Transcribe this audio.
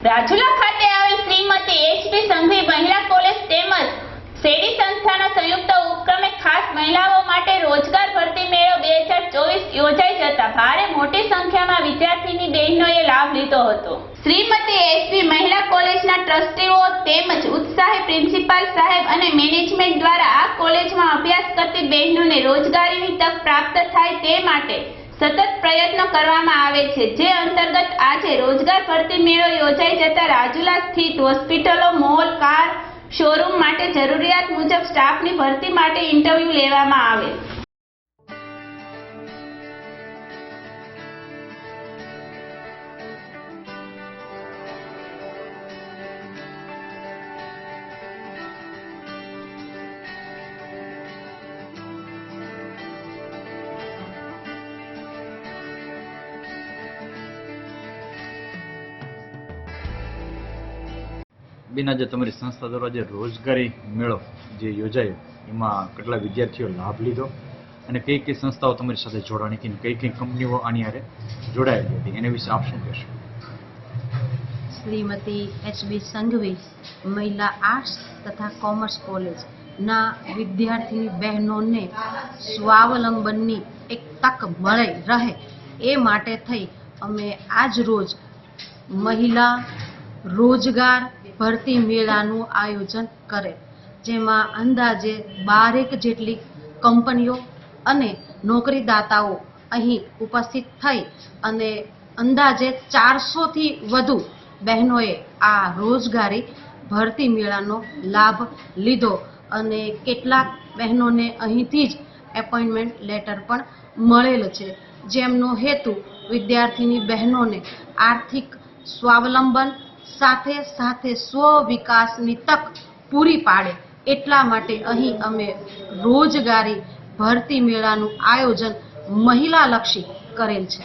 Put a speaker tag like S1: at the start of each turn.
S1: રાજુલા ખાતે આવેલ શ્રીમતી એચપી સંઘવી મહિલા કોલેજ તેમજ શેરી સંસ્થાના સંયુક્ત ઉપક્રમે ખાસ મહિલાઓ માટે રોજગાર ભરતી મેળો બે હજાર ચોવીસ યોજાઈ જતા ભારે મોટી સંખ્યામાં વિદ્યાર્થીની બહેનોએ લાભ લીધો હતો. શ્રીમતી એચપી મહિલા કોલેજના ટ્રસ્ટીઓ તેમજ ઉત્સાહી પ્રિન્સિપાલ સાહેબ અને મેનેજમેન્ટ દ્વારા આ કોલેજમાં અભ્યાસ કરતી બહેનોને રોજગારીની તક પ્રાપ્ત થાય તે માટે સતત પ્રયત્નો કરવામાં આવે છે. જે અંતર્ગત આજે રોજગાર ભરતી મેળો યોજાઈ જતા રાજુલા સ્થિત હોસ્પિટલો, મોલ, કાર, શોરૂમ માટે જરૂરિયાત મુજબ સ્ટાફની ભરતી માટે ઇન્ટરવ્યૂ લેવામાં આવે.
S2: બેન આજે તમારી સંસ્થા દ્વારા જે રોજગારી મેળો જે યોજાયો, એમાં કેટલા વિદ્યાર્થીઓ લાભ લીધો અને કઈ કઈ સંસ્થાઓ તમારી સાથે જોડાણી હતી કઈ કઈ કંપનીઓ આની હારે જોડાયેલી હતી? એના વિશે આપ શું કહેશો?
S3: શ્રીમતી એચબી સંઘવી મહિલા આર્ટ્સ તથા કોમર્સ કોલેજના વિદ્યાર્થીની બહેનોને સ્વાવલંબનની એક તક મળે રહે એ માટે થઈ અમે આજ રોજ મહિલા રોજગાર ભરતી મેળાનું આયોજન કરે, જેમાં અંદાજે બારેક જેટલી કંપનીઓ અને નોકરીદાતાઓ અહીં ઉપસ્થિત થઈ અને અંદાજે ચારસોથી વધુ બહેનોએ આ રોજગારી ભરતી મેળાનો લાભ લીધો અને કેટલાક બહેનોને અહીંથી જ એપોઇન્ટમેન્ટ લેટર પણ મળેલ છે, જેમનો હેતુ વિદ્યાર્થીની બહેનોને આર્થિક સ્વાવલંબન સાથે સાથે સ્વ વિકાસની તક પૂરી પાડે. એટલા માટે અહીં અમે રોજગારી ભરતી મેળાનું આયોજન મહિલાલક્ષી કરેલ છે.